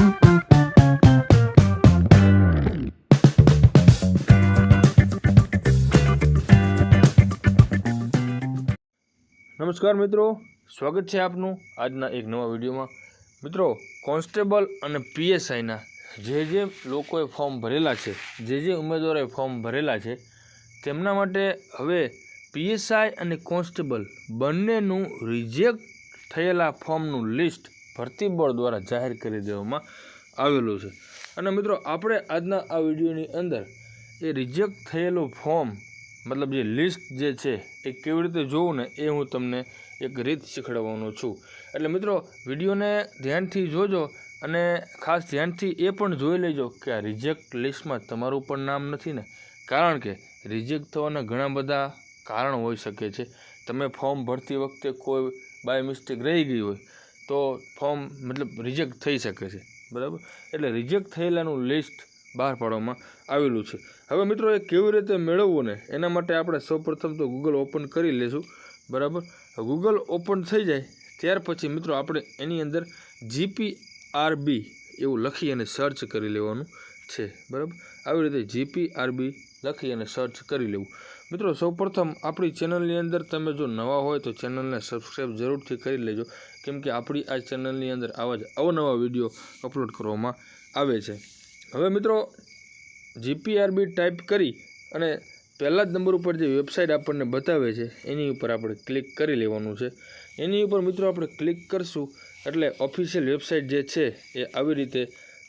નમસ્કાર મિત્રો, સ્વાગત છે આપનું આજના એક નવા વિડીયોમાં. મિત્રો, કોન્સ્ટેબલ અને પીએસઆઈના જે જે લોકોએ ફોર્મ ભરેલા છે, જે જે ઉમેદવારોએ ફોર્મ ભરેલા છે, તેમના માટે હવે પીએસઆઈ અને કોન્સ્ટેબલ બંનેનું રિજેક્ટ થયેલા ફોર્મનું લિસ્ટ ભરતી બોર્ડ દ્વારા જાહેર કરી દેવામાં આવેલું છે. અને મિત્રો, આપણે આજના આ વિડીયોની અંદર એ રિજેક્ટ થયેલું ફોર્મ મતલબ જે લિસ્ટ જે છે, એ કેવી રીતે જોવું ને એ હું તમને એક રીત શીખવાડવાનો છું. એટલે મિત્રો, વિડીયોને ધ્યાનથી જોજો અને ખાસ ધ્યાનથી એ પણ જોઈ લેજો કે આ રિજેક્ટ લિસ્ટમાં તમારું પણ નામ નથી ને. કારણ કે રિજેક્ટ થવાના ઘણા બધા કારણ હોઈ શકે છે. તમે ફોર્મ ભરતી વખતે કોઈ બાય મિસ્ટેક રહી ગઈ હોય તો ફોર્મ મતલબ રિજેક્ટ થઈ શકે છે, બરાબર? એટલે રિજેક્ટ થયેલાનું લિસ્ટ બહાર પાડવામાં આવેલું છે. હવે મિત્રો, એ કેવી રીતે મેળવવું ને? એના માટે આપણે સૌપ્રથમ તો ગૂગલ ઓપન કરી લેશું, બરાબર? ગૂગલ ઓપન થઈ જાય, ત્યાર પછી મિત્રો આપણે એની અંદર જીપીઆરબી એવું લખી અને સર્ચ કરી લેવાનું છે, બરાબર? આવી રીતે જીપીઆરબી લખી અને સર્ચ કરી લેવું. મિત્રો, સૌપ્રથમ આપણી ચેનલની અંદર તમે જો નવા હોય તો ચેનલને સબસ્ક્રાઈબ જરૂરથી કરી લેજો, કેમ કે આપણી આ ચેનલની અંદર આવા જ અવનવા વીડિયો અપલોડ કરવામાં આવે છે. હવે મિત્રો, જીપીઆરબી ટાઈપ કરી અને પહેલા જ નંબર ઉપર જે વેબસાઇટ આપણને બતાવે છે, એની ઉપર આપણે ક્લિક કરી લેવાનું છે. એની ઉપર મિત્રો આપણે ક્લિક કરશું, એટલે ઓફિશિયલ વેબસાઇટ જે છે એ આવી રીતે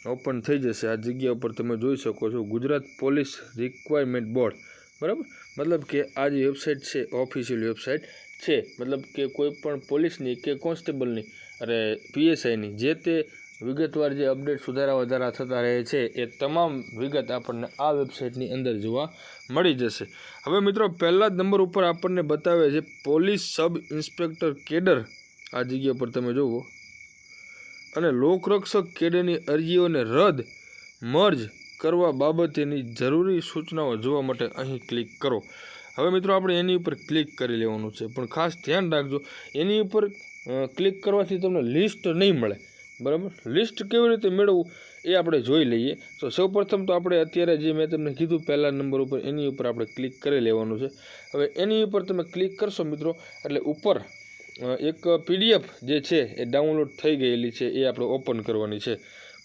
ઓપન થઈ જશે. આ જગ્યા ઉપર તમે જોઈ શકો છો ગુજરાત પોલીસ રિક્વાયરમેન્ટ બોર્ડ, બરાબર? મતલબ કે આ જે વેબસાઇટ છે ઓફિશિયલ વેબસાઇટ છે, મતલબ કે કોઈ પણ પોલીસની કે કોન્સ્ટેબલની, અરે પીએસઆઈની જે તે વિગતવાર જે અપડેટ સુધારા વધારા થતા રહે છે, એ તમામ વિગત આપણને આ વેબસાઇટની અંદર જોવા મળી જશે. હવે મિત્રો, પહેલા જ નંબર ઉપર આપણને બતાવે છે, પોલીસ સબ ઇન્સ્પેક્ટર કેડર, આ જગ્યા પર તમે જુઓ અને લોકરક્ષક કેડરની અરજીઓને રદ, મર્જ કરવા બાબતેની જરૂરી સૂચનાઓ જોવા માટે અહીં ક્લિક કરો. હવે મિત્રો આપણે એની ઉપર ક્લિક કરી લેવાનું છે. પણ ખાસ ધ્યાન રાખજો, એની ઉપર ક્લિક કરવાથી તમને લિસ્ટ નહીં મળે. બરાબર? લિસ્ટ કેવી રીતે મેળવવું એ આપણે જોઈ લઈએ. તો સૌપ્રથમ તો આપણે અત્યારે જે મેં તમને કીધું પહેલા નંબર ઉપર, એની ઉપર આપણે ક્લિક કરી લેવાનું છે. હવે એની ઉપર તમે ક્લિક કરશો મિત્રો, એટલે ઉપર એક પીડીએફ જે છે એ ડાઉનલોડ થઈ ગયેલી છે, એ આપણે ઓપન કરવાની છે.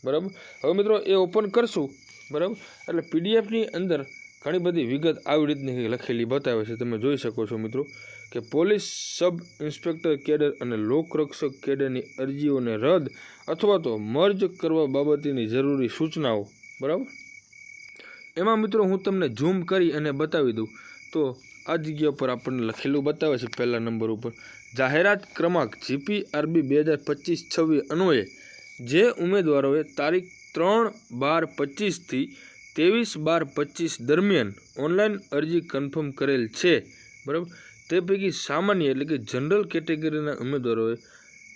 બરાબર? હવે મિત્રો એ ઓપન કરશું, બરાબર? એટલે પીડીએફની અંદર ઘણી બધી વિગત આવી રીતની લખેલી બતાવે છે, તમે જોઈ શકો છો મિત્રો, કે પોલીસ સબ ઇન્સ્પેક્ટર કેડર અને લોકરક્ષક કેડરની અરજીઓને રદ અથવા તો મર્જ કરવા બાબતની જરૂરી સૂચનાઓ, બરાબર? એમાં મિત્રો હું તમને ઝૂમ કરી અને બતાવી દઉં. તો આ જગ્યા પર આપણને લખેલું બતાવે છે પહેલા નંબર ઉપર, જાહેરાત ક્રમાંક જીપી આરબી બે હજાર પચીસ છવ્વીસ અન્વયે જે ઉમેદવારોએ તારીખ ત્રણ બાર પચીસથી ત્રેવીસ બાર પચીસ દરમિયાન ઓનલાઈન અરજી કન્ફર્મ કરેલ છે. બરાબર? તે પૈકી સામાન્ય એટલે કે જનરલ કેટેગરીના ઉમેદવારોએ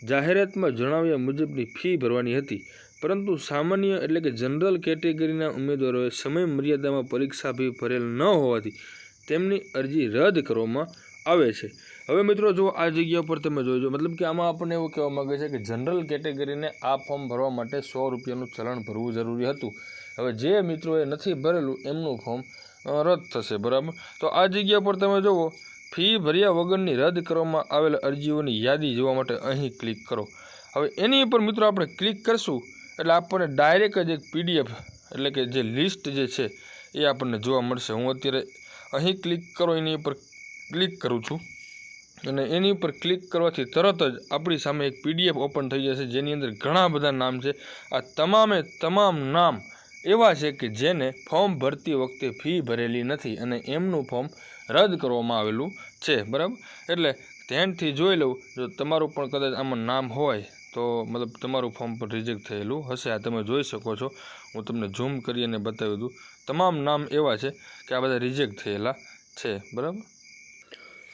જાહેરાતમાં જણાવ્યા મુજબની ફી ભરવાની હતી. પરંતુ સામાન્ય એટલે કે જનરલ કેટેગરીના ઉમેદવારોએ સમય મર્યાદામાં પરીક્ષા ફી ભરેલ ન હોવાથી તેમની અરજી રદ કરવામાં આવે છે. હવે મિત્રો જો આ જગ્યા પર તમે જોઈજો મતલબ કે આમાં આપણને એવું કહેવા માગે છે કે જનરલ કેટેગરીને આ ફોર્મ ભરવા માટે સો રૂપિયાનું ચલણ ભરવું જરૂરી હતું. હવે જે મિત્રોએ નથી ભરેલું એમનું ફોર્મ રદ થશે, બરાબર? તો આ જગ્યા પર તમે જુઓ, ફી ભર્યા વગરની રદ કરવામાં આવેલ અરજીઓની યાદી જોવા માટે અહીં ક્લિક કરો. હવે એની ઉપર મિત્રો આપણે ક્લિક કરશું, એટલે આપણને ડાયરેક્ટ જ એક પીડીએફ એટલે કે જે લિસ્ટ જે છે, એ આપણને જોવા મળશે. હું અત્યારે અહીં ક્લિક કરો, એની ઉપર ક્લિક કરું છું. અને એની ઉપર ક્લિક કરવાથી તરત જ આપણી સામે એક પીડીએફ ઓપન થઈ જશે, જેની અંદર ઘણા બધા નામ છે. આ તમામે તમામ નામ એવા છે કે જેને ફોર્મ ભરતી વખતે ફી ભરેલી નથી અને એમનું ફોર્મ રદ કરવામાં આવેલું છે, બરાબર? એટલે ધ્યાનથી જોઈ લઉં, જો તમારું પણ કદાચ આમાં નામ હોય, તો મતલબ તમારું ફોર્મ પણ રિજેક્ટ થયેલું હશે. આ તમે જોઈ શકો છો. હું તમને ઝૂમ કરી અને બતાવી દઉં. તમામ નામ એવા છે કે આ બધા રિજેક્ટ થયેલા છે, બરાબર?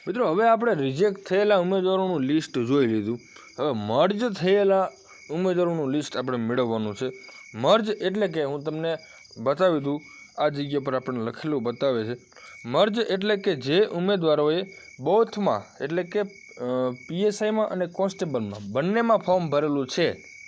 મિત્રો, હવે આપણે રિજેક્ટ થયેલા ઉમેદવારોનું લિસ્ટ જોઈ લીધું. હવે મર્જ થયેલા ઉમેદવારોનું લિસ્ટ આપણે મેળવવાનું છે. મર્જ એટલે કે હું તમને બતાવી દઉં, આ જગ્યા પર આપણને લખેલું બતાવે છે. મર્જ એટલે કે જે ઉમેદવારોએ બોથમાં એટલે કે પીએસઆઈમાં અને કોન્સ્ટેબલમાં બંનેમાં ફોર્મ ભરેલું છે.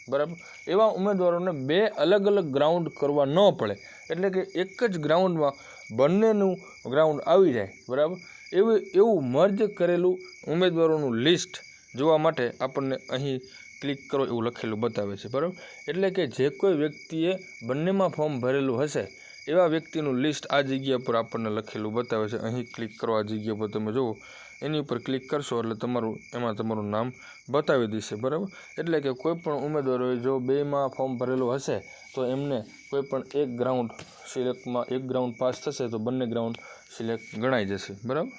બરાબર? એવા ઉમેદવારોને બે અલગ અલગ ગ્રાઉન્ડ કરવા ન પડે. એટલે કે એક જ ગ્રાઉન્ડમાં બંનેનું ગ્રાઉન્ડ આવી જાય. બરાબર? એવું એવું મર્જ કરેલું ઉમેદવારોનું લિસ્ટ જોવા માટે આપણને અહીં ક્લિક કરો એવું લખેલું બતાવે છે, બરાબર? એટલે કે જે કોઈ વ્યક્તિએ બંનેમાં ફોર્મ ભરેલું હશે, એવા વ્યક્તિનું લિસ્ટ આ જગ્યા પર આપણને લખેલું બતાવે છે. અહીં ક્લિક કરો આ જગ્યા પર તમે જુઓ, એની ઉપર ક્લિક કરશો એટલે તમારું, એમાં તમારું નામ બતાવી દેશે, બરાબર? એટલે કે કોઈપણ ઉમેદવારોએ જો બેમાં ફોર્મ ભરેલું હશે, તો એમને કોઈપણ એક ગ્રાઉન્ડ સિલેક્ટમાં એક ગ્રાઉન્ડ પાસ થશે, તો બંને ગ્રાઉન્ડ સિલેક્ટ ગણાઈ જશે, બરાબર?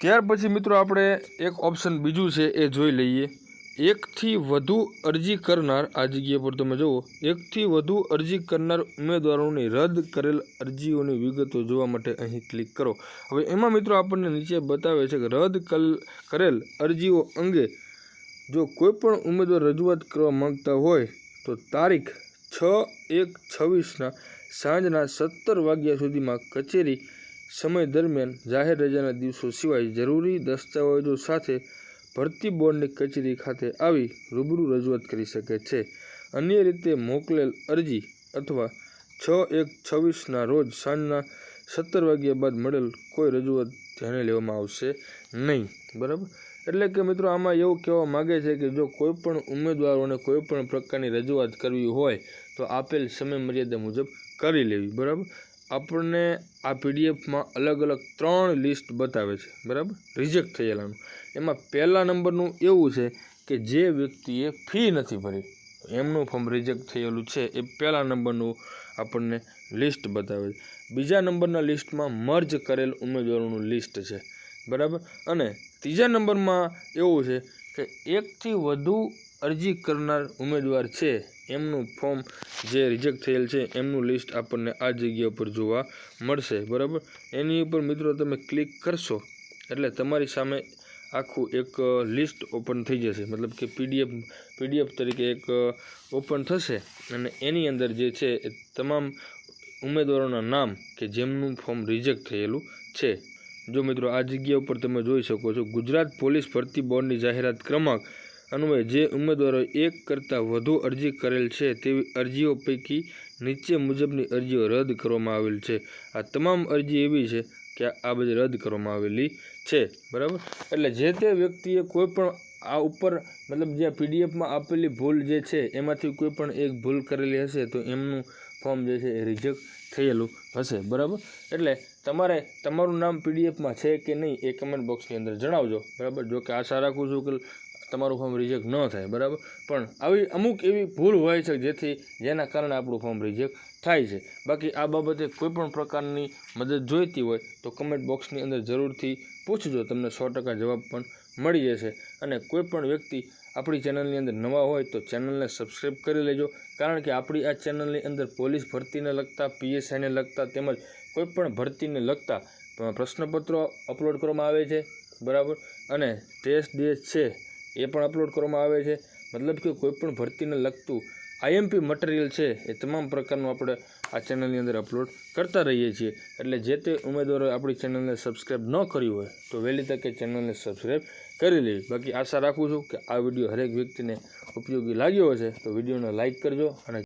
ત્યાર પછી મિત્રો આપણે એક ઓપ્શન બીજું છે એ જોઈ લઈએ. એકથી વધુ અરજી કરનાર આ જગ્યા પર તમે જુઓ, એકથી વધુ અરજી કરનાર ઉમેદવારોની રદ કરેલ અરજીઓની વિગતો જોવા માટે અહીં ક્લિક કરો. હવે એમાં મિત્રો આપણને નીચે બતાવે છે કે રદ કરેલ અરજીઓ અંગે જો કોઈપણ ઉમેદવાર રજૂઆત કરવા માગતા હોય તો તારીખ છ એક છવ્વીસના સાંજના સત્તર વાગ્યા સુધીમાં કચેરી સમય દરમિયાન જાહેર રજાના દિવસો સિવાય જરૂરી દસ્તાવેજો સાથે ભરતી બોર્ડની કચેરી ખાતે આવી રૂબરૂ રજૂઆત કરી શકે છે. અન્ય રીતે મોકલેલ અરજી અથવા છ એક છવ્વીસના રોજ સાંજના સત્તર વાગ્યા બાદ મળેલ કોઈ રજૂઆત ધ્યાને લેવામાં આવશે નહીં. બરાબર? એટલે કે મિત્રો આમાં એવું કહેવા માગે છે કે જો કોઈ પણ ઉમેદવારોને કોઈ પણ પ્રકારની રજૂઆત કરવી હોય, તો આપેલ સમય મર્યાદા મુજબ કરી લેવી, બરાબર? આપણને આ પીડીએફમાં અલગ અલગ ત્રણ લિસ્ટ બતાવે છે, બરાબર? રિજેક્ટ થયેલાનું. એમાં પહેલા નંબરનું એવું છે કે જે વ્યક્તિએ ફી નથી ભરી, એમનું ફોર્મ રિજેક્ટ થયેલું છે, એ પહેલા નંબરનું આપણને લિસ્ટ બતાવે છે. બીજા નંબરના લિસ્ટમાં મર્જ કરેલ ઉમેદવારોનું લિસ્ટ છે. બરાબર? અને ત્રીજા નંબરમાં એવું છે કે એકથી વધુ અરજી કરનાર ઉમેદવાર છે, એમનું ફોર્મ જે રિજેક્ટ થયેલ છે, એમનું લિસ્ટ આપણને આ જગ્યા ઉપર જોવા મળશે, બરાબર? એની ઉપર મિત્રો તમે ક્લિક કરશો, એટલે તમારી સામે આખું એક લિસ્ટ ઓપન થઈ જશે. મતલબ કે પીડીએફ પીડીએફ તરીકે એક ઓપન થશે. અને એની અંદર જે છે તમામ ઉમેદવારોના નામ કે જેમનું ફોર્મ રિજેક્ટ થયેલું છે. જો મિત્રો, આ જગ્યા ઉપર તમે જોઈ શકો છો, ગુજરાત પોલીસ ભરતી બોર્ડની જાહેરાત ક્રમાંક અન્વયે, જે ઉમેદવારો એક કરતાં વધુ અરજી કરેલ છે તેવી અરજીઓ પૈકી નીચે મુજબની અરજીઓ રદ કરવામાં આવેલ છે. આ તમામ અરજી એવી છે કે આ બધી રદ કરવામાં આવેલી છે, બરાબર? એટલે જે તે વ્યક્તિએ કોઈ પણ આ ઉપર, મતલબ જે પીડીએફમાં આપેલી ભૂલ જે છે, એમાંથી કોઈ પણ એક ભૂલ કરેલી હશે તો એમનું ફોર્મ જે છે એ રિજેક્ટ થયેલું હશે, બરાબર? એટલે તમારે તમારું નામ પીડીએફમાં છે કે નહીં એ કમેન્ટ બોક્સની અંદર જણાવજો, બરાબર? જો કે આશા રાખું છું કે તમારું ફોર્મ રિજેક્ટ ન થાય, બરાબર? પણ આવી અમુક એવી ભૂલ હોય છે જેથી, જેના કારણે આપણું ફોર્મ રિજેક્ટ થાય છે. બાકી આ બાબતે કોઈ પણ પ્રકારની મદદ જોઈતી હોય તો કમેન્ટ બોક્સની અંદર જરૂરથી પૂછજો, તમને સો ટકા જવાબ પણ મળી જશે. અને કોઈ પણ વ્યક્તિ આપણી ચેનલની અંદર નવા હોય તો ચેનલને સબસ્ક્રાઈબ કરી લેજો. કારણ કે આપણી આ ચેનલની અંદર પોલીસ ભરતીને લગતા, પીએસઆઈને લગતા તેમજ કોઈપણ ભરતીને લગતા પ્રશ્નપત્રો અપલોડ કરવામાં આવે છે. બરાબર? અને ટેસ્ટ ડેસ છે એ પણ અપલોડ કરવામાં આવે છે. મતલબ કે કોઈપણ ભરતીને લગતું આઈએમપી મટીરિયલ છે એ તમામ પ્રકારનું આપણે આ ચેનલની અંદર અપલોડ કરતા રહીએ છીએ. એટલે જે તે ઉમેદવારોએ આપણી ચેનલને સબસ્ક્રાઈબ ન કર્યું હોય તો વહેલી તકે ચેનલને સબસ્ક્રાઈબ કરી લેવી. બાકી આશા રાખું છું કે આ વીડિયો હરેક વ્યક્તિને ઉપયોગી લાગ્યો હશે. તો વિડીયોને લાઇક કરજો અને